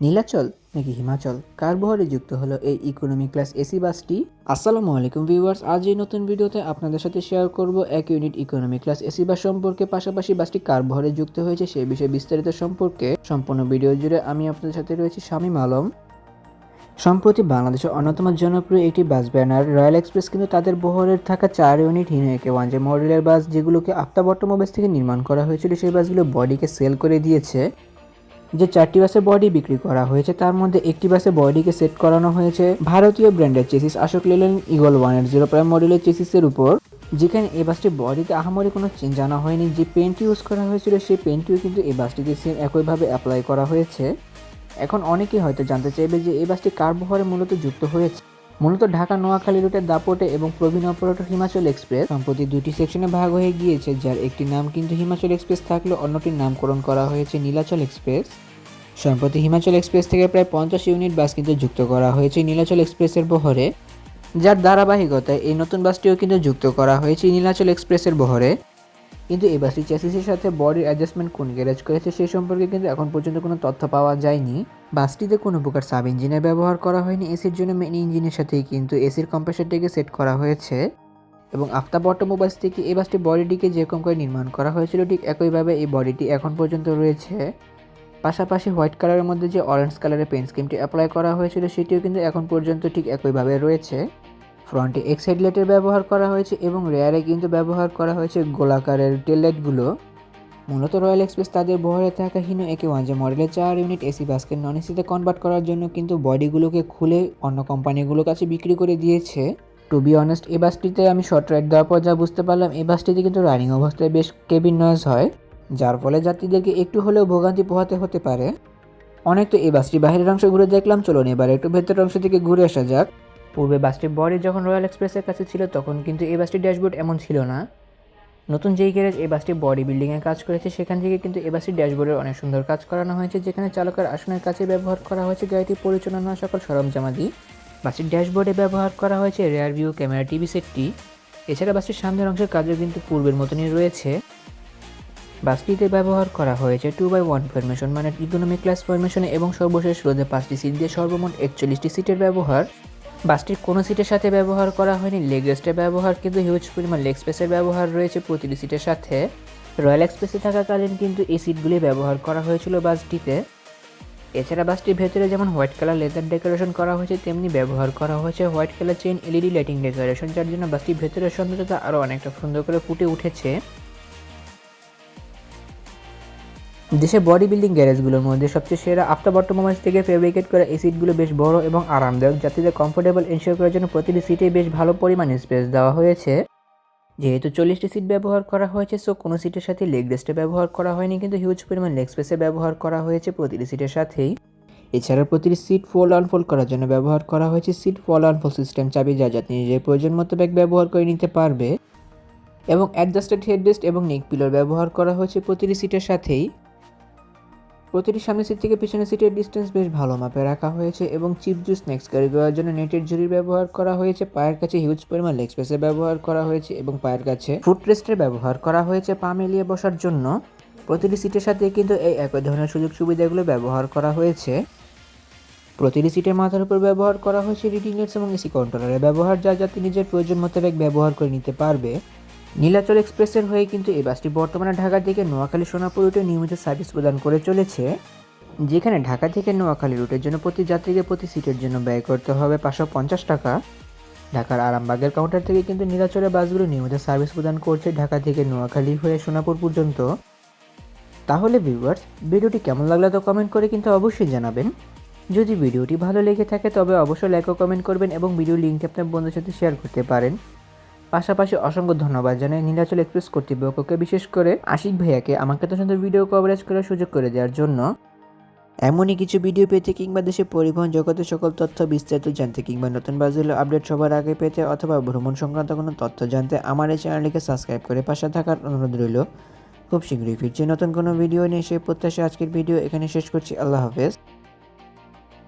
নীলাচল নাকি হিমাচল? কার বহরে যুক্ত হলো এই ইকোনমি ক্লাস এসি বাসটি? আসসালামু আলাইকুম ভিউয়ার্স আজ এই নতুন ভিডিওতে আপনাদের সাথে শেয়ার করব এক unit economy class AC bus সম্পর্কে। পাশাপাশি বাসটি কার বহরে যুক্ত হয়েছে সেই বিষয়ে বিস্তারিত সম্পর্কে। সম্পূর্ণ ভিডিও জুড়ে আমি আপনাদের সাথে রয়েছি শামীম আলম। সম্প্রতি বাংলাদেশের অন্যতম জনপ্রিয় একটি বাস ব্যানার, রয়্যাল এক্সপ্রেস, কিন্তু তাদের বহরের থাকা চার ইউনিট হিনো একে ওয়ান যে মডেলের বাস যেগুলোকে আফতাব অটোমোবাইলস থেকে নির্মাণ করা হয়েছিল, সেই বাসগুলো বডিকে সেল করে দিয়েছে। যে চারটি বাসে বডি বিক্রি করা হয়েছে, তার মধ্যে একটি বাসে বডিকে সেট করানো হয়েছে ভারতীয় ব্র্যান্ডের চেসিস অশোক লেলেন ইগল ওয়ানের জিরো প্রাইম মডেলের চেসিসের উপর। যেখানে এই বাসটি বডিতে আহামরি কোনো চেঞ্জ আনা হয়নি। যে পেন্টটি ইউজ করা হয়েছিল সেই পেন্টটিও কিন্তু এই বাসটিতে সেম একইভাবে অ্যাপ্লাই করা হয়েছে। এখন অনেকেই হয়তো জানতে চাইবে যে এই বাসটি কার বহরে মূলত যুক্ত হয়েছে। মূলত ঢাকা, নোয়াখালী রুটের দাপটে এবং প্রবীণ অপারেটর হিমাচল এক্সপ্রেস। সম্প্রতি দুটি সেকশনে ভাগ হয়ে গিয়েছে, যার একটি নাম কিন্তু হিমাচল এক্সপ্রেস থাকলেও অন্যটির নামকরণ করা হয়েছে নীলাচল এক্সপ্রেস। সম্প্রতি হিমাচল এক্সপ্রেস থেকে প্রায় পঞ্চাশ ইউনিট বাস কিন্তু যুক্ত করা হয়েছে নীলাচল এক্সপ্রেসের বহরে। যার ধারাবাহিকতায় এই নতুন বাসটিও কিন্তু যুক্ত করা হয়েছে নীলাচল এক্সপ্রেসের বহরে। কিন্তু এই বাসটি চ্যাসিসের সাথে বডির অ্যাডজাস্টমেন্ট কোন গ্যারেজ করেছে সেই সম্পর্কে কিন্তু এখন পর্যন্ত কোনো তথ্য পাওয়া যায়নি। বাসটিতে কোনো প্রকার সাব ইঞ্জিনের ব্যবহার করা হয়নি এসির জন্য মেন ইঞ্জিনের সাথেই কিন্তু এসির কম্প্রেসারটিকে সেট করা হয়েছে। এবং আফতাব অটোমোবাইলস থেকে এই বাসটি বডিটিকে যেরকম করে নির্মাণ করা হয়েছিল, ঠিক একইভাবে এই বডিটি এখন পর্যন্ত রয়েছে। পাশাপাশি হোয়াইট কালারের মধ্যে যে অরেঞ্জ কালারের পেন স্কিমটি অ্যাপ্লাই করা হয়েছিল, সেটিও কিন্তু এখন পর্যন্ত ঠিক একইভাবে রয়েছে। ফ্রন্টে এক্স হেডলাইটের ব্যবহার করা হয়েছে এবং রেয়ারে কিন্তু ব্যবহার করা হয়েছে গোলাকারের টেল লাইটগুলো মূলত রয়্যাল এক্সপ্রেস তাদের বহরে থাকা হিনো একে ওয়ান যে মডেলের চার ইউনিট এসি বাসকে নন এসিতে কনভার্ট করার জন্য কিন্তু বডিগুলোকে খুলে অন্য কোম্পানিগুলোর কাছে বিক্রি করে দিয়েছে। টু বি অনেস্ট এই বাসটিতে আমি শর্ট রাইড দেওয়ার পর যা বুঝতে পারলাম এই বাসটিতে কিন্তু রানিং অবস্থায় বেশ কেবিন নয়েজ হয়, যার ফলে যাত্রীদেরকে একটু হলেও ভোগান্তি পোহাতে হতে পারে। অনেক তো এই বাসটি বাইরের অংশ ঘুরে দেখলাম, চলুন এবার একটু ভেতরের অংশ থেকে ঘুরে আসা যাক। পূর্বে বাসটির বডি যখন রয়্যাল এক্সপ্রেসের কাছে ছিল, তখন কিন্তু এই বাসটির ড্যাশবোর্ড এমন ছিল না। নতুন যেই গ্যারেজ এই বাসটি বডি বিল্ডিংয়ে কাজ করেছে, সেখান থেকে কিন্তু এই বাসটির ড্যাশবোর্ডের অনেক সুন্দর কাজ করানো হয়েছে, যেখানে চালকের আসনের কাছে ব্যবহার করা হয়েছে গাড়িটি পরিচালনা সকল সরঞ্জামাদি। বাসটির ড্যাশবোর্ডে ব্যবহার করা হয়েছে রেয়ার ভিউ ক্যামেরা টিভি সেটটি এছাড়া বাসটির সামনের অংশের কাজও কিন্তু পূর্বের মতনই রয়েছে। বাসটিতে ব্যবহার করা হয়েছে টু বাই ওয়ান ফরমেশন মানে ইকোনমি ক্লাস ফরমেশনে এবং সর্বশেষ রোদে পাঁচটি সিট দিয়ে সর্বমোট একচল্লিশটি সিটের ব্যবহার। বাসটির কোনো সিটের সাথে ব্যবহার করা হয়নি লেগ রেস্টের ব্যবহার কিন্তু হিউজ পরিমাণ লেগ স্পেসের ব্যবহার রয়েছে প্রতিটি সিটের সাথে। রয়্যাল এক্সপ্রেসে থাকাকালীন কিন্তু এই সিটগুলি ব্যবহার করা হয়েছিল বাসটিতে। এছাড়া বাসটির ভেতরে যেমন হোয়াইট কালার লেদার ডেকোরেশন করা হয়েছে, তেমনি ব্যবহার করা হয়েছে white colour chain LED lighting decoration, যার জন্য বাসটির ভেতরের সৌন্দর্যতা আরও অনেকটা সুন্দর করে ফুটে উঠেছে। দেশে বডি বিল্ডিং গ্যারেজগুলোর মধ্যে সবচেয়ে সেরা আফটার অটোমোবাইলস থেকে ফেব্রিকেট করা এই সিটগুলো বেশ বড় এবং আরামদায়ক। যাত্রীদের কমফোর্টেবল এনশিওর করার জন্য প্রতিটি সিটে বেশ ভালো পরিমাণে স্পেস দেওয়া হয়েছে। যেহেতু চল্লিশটি সিট ব্যবহার করা হয়েছে সো কোনো সিটের সাথে লেগ রেস্টে ব্যবহার করা হয়নি, কিন্তু হিউজ পরিমাণ লেগ স্পেসে ব্যবহার করা হয়েছে প্রতিটি সিটের সাথেই। এছাড়া প্রতিটি সিট ফোল্ড আনফোল্ড করার জন্য ব্যবহার করা হয়েছে সিট ফোল্ড আনফোল্ড সিস্টেম চাবি, যা যাতে নিজের প্রয়োজন মতো ব্যাগ ব্যবহার করে নিতে পারবে। এবং অ্যাডজাস্টেড হেডরেস্ট এবং নেক পিলোর ব্যবহার করা হয়েছে প্রতিটি সিটের সাথেই। প্রতিটি সামনের সিট থেকে পিছনের সিটের ডিস্টেন্স বেশ ভালো মাপে রাখা হয়েছে এবং চিপ জু স্ন্যাক্স ক্যারি করার জন্য নেটের ঝুড়ির ব্যবহার করা হয়েছে। পায়ের কাছে হিউজ পরিমাণ লেগ স্পেসের ব্যবহার করা হয়েছে এবং পায়ের কাছে ফুট রেস্টের ব্যবহার করা হয়েছে পা মেলিয়ে বসার জন্য। প্রতিটি সিটের সাথে কিন্তু এই একই ধরনের সুযোগ সুবিধাগুলো ব্যবহার করা হয়েছে। প্রতিটি সিটের মাথার উপর ব্যবহার করা হয়েছে রিডিং লাইটস এবং এসি কন্ট্রোলারের ব্যবহার, যা যাতে নিজের প্রয়োজন মোতাবেক ব্যবহার করে নিতে পারবে। নীলাচল এক্সপ্রেসের হয়ে কিন্তু এই বাসটি বর্তমানে ঢাকা থেকে নোয়াখালী সোনাপুর রুটে নিয়মিত সার্ভিস প্রদান করে চলেছে, যেখানে ঢাকা থেকে নোয়াখালী রুটের জন্য প্রতি যাত্রীকে প্রতি সিটের জন্য ব্যয় করতে হবে পাঁচশো পঞ্চাশ টাকা। ঢাকার আরামবাগের কাউন্টার থেকে কিন্তু নীলাচলের বাসগুলো নিয়মিত সার্ভিস প্রদান করছে ঢাকা থেকে নোয়াখালী হয়ে সোনাপুর পর্যন্ত। তাহলে ভিউয়ার্স ভিডিওটি কেমন লাগল তো কমেন্ট করে কিন্তু অবশ্যই জানাবেন। যদি ভিডিওটি ভালো লেগে থাকে তবে অবশ্যই লাইক ও কমেন্ট করবেন এবং ভিডিও লিঙ্কটি আপনার বন্ধুর সাথে শেয়ার করতে পারেন। পাশাপাশি অসংখ্য ধন্যবাদ জানাই নীলাচল এক্সপ্রেস কর্তৃপক্ষকে, বিশেষ করে আশিক ভাইয়াকে আমাকে এত সুন্দর ভিডিও কভারেজ করার সুযোগ করে দেওয়ার জন্য। এমনই কিছু ভিডিও পেতে কিংবা দেশে পরিবহন জগতের সকল তথ্য বিস্তারিত জানতে কিংবা নতুন বাজগুলো আপডেট সবার আগে পেতে অথবা ভ্রমণ সংক্রান্ত কোনো তথ্য জানতে আমার এই চ্যানেলটিকে সাবস্ক্রাইব করে পাশে থাকার অনুরোধ রইল। খুব শীঘ্রই ফিরছি নতুন কোনো ভিডিও নিয়ে, সেই প্রত্যাশা আজকের ভিডিও এখানে শেষ করছি। আল্লাহ হাফেজ।